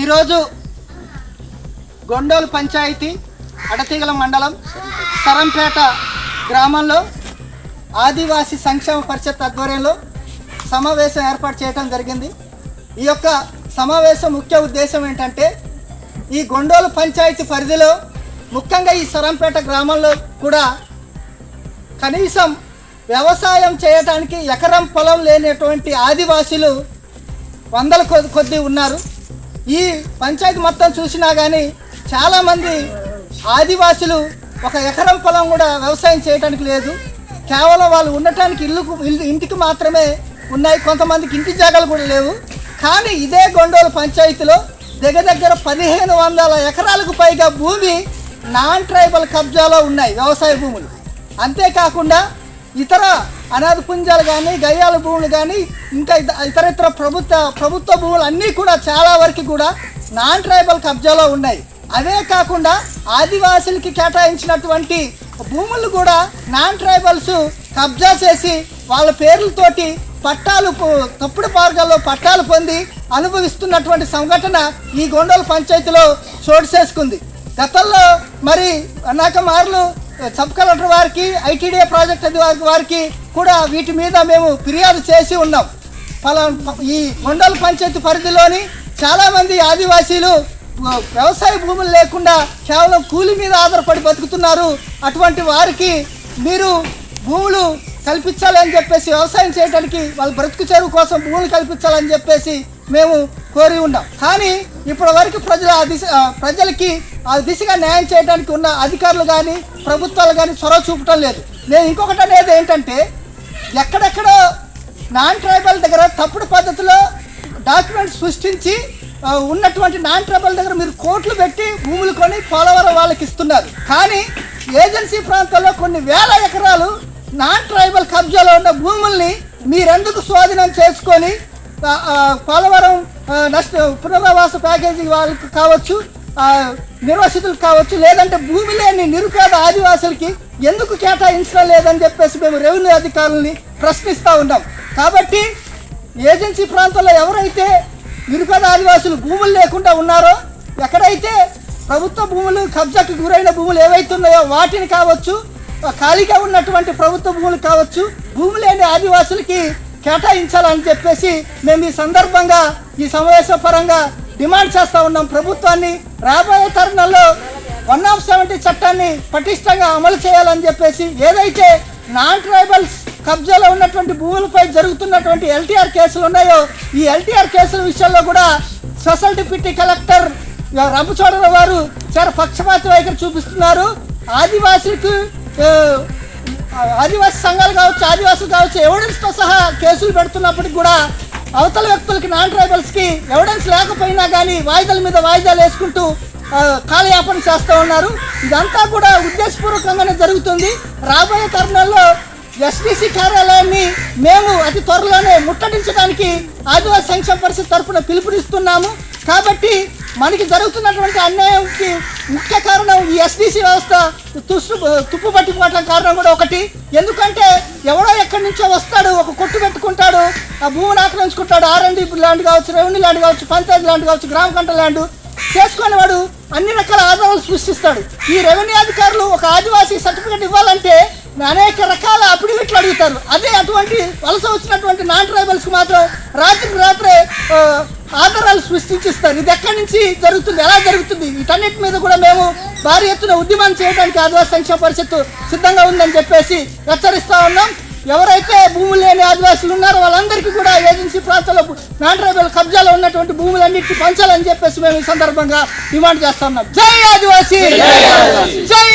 ఈరోజు గొండోలు పంచాయతీ అడతీగల మండలం సరంపేట గ్రామంలో ఆదివాసీ సంక్షేమ పరిషత్ ఆధ్వర్యంలో సమావేశం ఏర్పాటు చేయడం జరిగింది. ఈ యొక్క సమావేశం ముఖ్య ఉద్దేశం ఏంటంటే ఈ గొండోలు పంచాయతీ పరిధిలో ముఖ్యంగా ఈ సరంపేట గ్రామంలో కూడా కనీసం వ్యవసాయం చేయడానికి ఎకరం పొలం లేనటువంటి ఆదివాసీలు వందల కొద్ది కొద్ది ఉన్నారు. ఈ పంచాయతీ మొత్తం చూసినా కానీ చాలామంది ఆదివాసులు ఒక ఎకరం పొలం కూడా వ్యవసాయం చేయడానికి లేదు. కేవలం వాళ్ళు ఉండటానికి ఇల్లుకు ఇల్లు ఇంటికి మాత్రమే ఉన్నాయి. కొంతమందికి ఇంటి జాగాలు కూడా లేవు. కానీ ఇదే గొండోలు పంచాయతీలో దగ్గర దగ్గర పదిహేను వందల ఎకరాలకు పైగా భూమి నాన్ ట్రైబల్ కబ్జాలో ఉన్నాయి వ్యవసాయ భూములు. అంతేకాకుండా ఇతర అనాథ పుంజాలు కానీ గయ్యాల భూములు కానీ ఇంకా ఇతర ఇతర ప్రభుత్వ ప్రభుత్వ భూములు అన్నీ కూడా చాలా వరకు కూడా నాన్ ట్రైబల్ కబ్జాలో ఉన్నాయి. అవే కాకుండా ఆదివాసులకి కేటాయించినటువంటి భూములు కూడా నాన్ ట్రైబల్స్ కబ్జా చేసి వాళ్ళ పేర్లతోటి పట్టాలు తప్పుడు మార్గాల్లో పట్టాలు పొంది అనుభవిస్తున్నటువంటి సంఘటన ఈ గొండోల పంచాయతీలో చోటు చేసుకుంది. గతంలో మరి అనేక మార్లు సబ్ కలెక్టర్ వారికి ఐటీడీఏ ప్రాజెక్ట్ అధికారి వారికి కూడా వీటి మీద మేము ఫిర్యాదు చేసి ఉన్నాం. పలా ఈ మండల పంచాయతీ పరిధిలోని చాలామంది ఆదివాసీలు వ్యవసాయ భూములు లేకుండా కేవలం కూలి మీద ఆధారపడి బతుకుతున్నారు. అటువంటి వారికి మీరు భూములు కల్పించాలని చెప్పేసి వ్యవసాయం చేయడానికి వాళ్ళ బ్రతుకు చెరువు కోసం భూములు కల్పించాలని చెప్పేసి మేము కోరి ఉన్నాం. కానీ ఇప్పటి వరకు ప్రజల ఆ దిశ ప్రజలకి ఆ దిశగా న్యాయం చేయడానికి ఉన్న అధికారులు కానీ ప్రభుత్వాలు కానీ చొరవ చూపటం లేదు. నేను ఇంకొకటి అనేది ఏంటంటే ఎక్కడెక్కడ నాన్ ట్రైబల్ దగ్గర తప్పుడు పద్ధతిలో డాక్యుమెంట్స్ సృష్టించి ఉన్నటువంటి నాన్ ట్రైబల్ దగ్గర మీరు కోట్లు పెట్టి భూములు కొని పోలవరం వాళ్ళకి ఇస్తున్నారు. కానీ ఏజెన్సీ ప్రాంతాల్లో కొన్ని వేల ఎకరాలు నాన్ ట్రైబల్ కబ్జాలో ఉన్న భూముల్ని మీరెందుకు స్వాధీనం చేసుకొని పోలవరం నష్ట పునరావాస ప్యాకేజీ వాళ్ళకి కావచ్చు నిర్వసితులు కావచ్చు లేదంటే భూమి లేని నిరుపేద ఆదివాసులకి ఎందుకు కేటాయించడం లేదని చెప్పేసి మేము రెవెన్యూ అధికారులని ప్రశ్నిస్తూ ఉన్నాం. కాబట్టి ఏజెన్సీ ప్రాంతంలో ఎవరైతే నిరుపేద ఆదివాసులు భూములు లేకుండా ఉన్నారో ఎక్కడైతే ప్రభుత్వ భూములు కబ్జాకి గురైన భూములు ఏవైతే ఉన్నాయో వాటిని కావచ్చు ఖాళీగా ఉన్నటువంటి ప్రభుత్వ భూములు కావచ్చు భూమి లేని ఆదివాసులకి కేటాయించాలని చెప్పేసి మేము ఈ సందర్భంగా ఈ సమావేశ పరంగా డిమాండ్ చేస్తూ ఉన్నాం. ప్రభుత్వాన్ని రాబోయే తరుణంలో వన్ ఆఫ్ సెవెంటీ చట్టాన్ని పటిష్టంగా అమలు చేయాలని చెప్పేసి ఏదైతే నాన్ ట్రైబల్స్ కబ్జాలో ఉన్నటువంటి భూములపై జరుగుతున్నటువంటి ఎల్టీఆర్ కేసులు ఉన్నాయో ఈ ఎల్టీఆర్ కేసుల విషయంలో కూడా స్పెషల్ డిప్యూటీ కలెక్టర్ రంపచోడరావు వారు చాలా పక్షపాత వైఖరి చూపిస్తున్నారు. ఆదివాసులకు ఆదివాసీ సంఘాలు కావచ్చు ఆదివాసులు కావచ్చు ఎవిడెన్స్తో సహా కేసులు పెడుతున్నప్పటికి కూడా అవతల వ్యక్తులకి నాన్ ట్రైబల్స్కి ఎవిడెన్స్ లేకపోయినా కానీ వాయిదాల మీద వాయిదాలు వేసుకుంటూ కాలయాపన చేస్తూ ఉన్నారు. ఇదంతా కూడా ఉద్దేశపూర్వకంగానే జరుగుతుంది. రాబోయే తరుణంలో ఎస్డిసి కార్యాలయాన్ని మేము అతి త్వరలోనే ముట్టడించడానికి ఆదివాసీ సంక్షేమ పరిషత్ తరఫున పిలుపునిస్తున్నాము. కాబట్టి మనకి జరుగుతున్నటువంటి అన్యాయంకి ముఖ్య కారణం ఈ ఎస్డిసి వ్యవస్థ. తుసు తుప్పు పట్టిపోవటం కారణం కూడా ఒకటి. ఎందుకంటే ఎవడో ఎక్కడి నుంచో వస్తాడు ఒక కొట్టు పెట్టుకుంటాడు ఆ భూమిని ఆక్రమించుకుంటాడు. ఆర్ఎండి ల్యాండ్ కావచ్చు రెవెన్యూ ల్యాండ్ కావచ్చు పంచాయతీ ల్యాండ్ కావచ్చు గ్రామ కంట ల్యాండ్ చేసుకునే వాడు అన్ని రకాల ఆధారాలు సృష్టిస్తాడు. ఈ రెవెన్యూ అధికారులు ఒక ఆదివాసీ సర్టిఫికేట్ ఇవ్వాలంటే అనేక రకాల అఫిడవిట్లు అడుగుతారు. అదే అటువంటి వలస వచ్చినటువంటి నాన్ ట్రైబల్స్కి మాత్రం రాత్రికి రాత్రే ఆధారాలు సృష్టించిస్తారు ఇది ఎక్కడి నుంచి జరుగుతుంది? ఎలా జరుగుతుంది? వీటన్నిటి మీద కూడా మేము భారీ ఎత్తున ఉద్యమం చేయడానికి ఆదివాసీ సంక్షేమ పరిషత్తు సిద్ధంగా ఉందని చెప్పేసి హెచ్చరిస్తా ఉన్నాం. ఎవరైతే భూములు లేని ఆదివాసులు ఉన్నారో వాళ్ళందరికీ కూడా ఏజెన్సీ ప్రాంతాల్లో నాన్ ట్రైబల్ కబ్జాలో ఉన్నటువంటి భూములన్నింటినీ పంచాలని చెప్పేసి మేము ఈ సందర్భంగా డిమాండ్ చేస్తా ఉన్నాం. జై ఆదివాసీ! జై